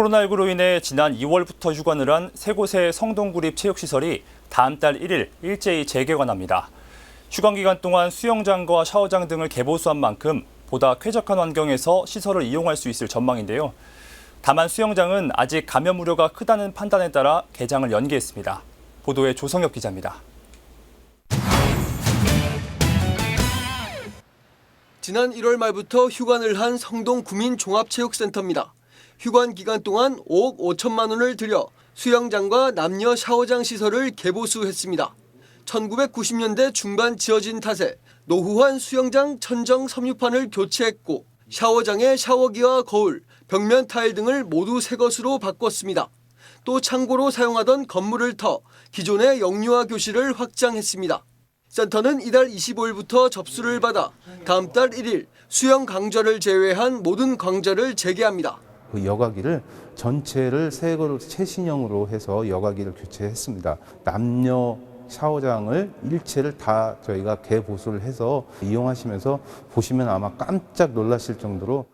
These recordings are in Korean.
코로나19로 인해 지난 2월부터 휴관을 한 세 곳의 성동구립 체육시설이 다음 달 1일 일제히 재개관합니다. 휴관 기간 동안 수영장과 샤워장 등을 개보수한 만큼 보다 쾌적한 환경에서 시설을 이용할 수 있을 전망인데요. 다만 수영장은 아직 감염 우려가 크다는 판단에 따라 개장을 연기했습니다. 보도에 조성엽 기자입니다. 지난 1월 말부터 휴관을 한 성동 구민종합체육센터입니다. 휴관 기간 동안 5억 5천만 원을 들여 수영장과 남녀 샤워장 시설을 개보수했습니다. 1990년대 중반 지어진 탓에 노후한 수영장 천정 섬유판을 교체했고 샤워장의 샤워기와 거울, 벽면 타일 등을 모두 새 것으로 바꿨습니다. 또 창고로 사용하던 건물을 터 기존의 영유아 교실을 확장했습니다. 센터는 이달 25일부터 접수를 받아 다음 달 1일 수영 강좌를 제외한 모든 강좌를 재개합니다. 그 여과기를 전체를 새 거로 최신형으로 해서 여과기를 교체했습니다. 남녀 샤워장을 일체를 다 저희가 개보수를 해서 이용하시면서 보시면 아마 깜짝 놀라실 정도로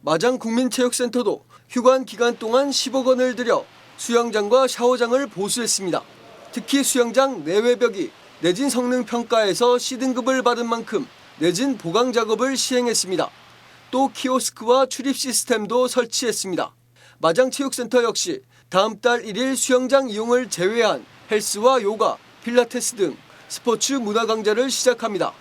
마장 국민체육센터도 휴관 기간 동안 10억 원을 들여 수영장과 샤워장을 보수했습니다. 특히 수영장 내외벽이 내진 성능 평가에서 C등급을 받은 만큼 내진 보강 작업을 시행했습니다. 또 키오스크와 출입 시스템도 설치했습니다. 마장체육센터 역시 다음 달 1일 수영장 이용을 제외한 헬스와 요가, 필라테스 등 스포츠 문화 강좌를 시작합니다.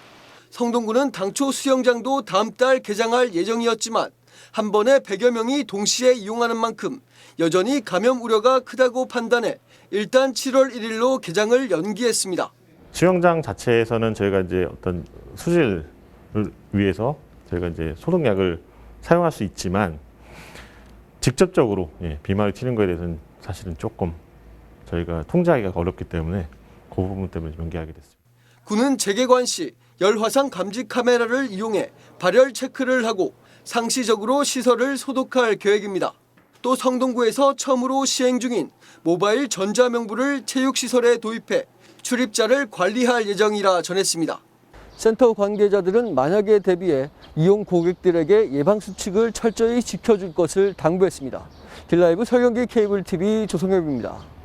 성동구는 당초 수영장도 다음 달 개장할 예정이었지만 한 번에 100여 명이 동시에 이용하는 만큼 여전히 감염 우려가 크다고 판단해 일단 7월 1일로 개장을 연기했습니다. 수영장 자체에서는 저희가 이제 어떤 수질을 위해서 저희가 이제 소독약을 사용할 수 있지만 직접적으로 예, 비말을 튀는 거에 대해서는 사실은 조금 저희가 통제하기가 어렵기 때문에 그 부분 때문에 연기하게 됐습니다. 군은 재개관 시 열화상 감지 카메라를 이용해 발열 체크를 하고 상시적으로 시설을 소독할 계획입니다. 또 성동구에서 처음으로 시행 중인 모바일 전자명부를 체육시설에 도입해 출입자를 관리할 예정이라 전했습니다. 센터 관계자들은 만약에 대비해 이용 고객들에게 예방 수칙을 철저히 지켜줄 것을 당부했습니다. 딜라이브 설경기 케이블 TV 조성엽입니다.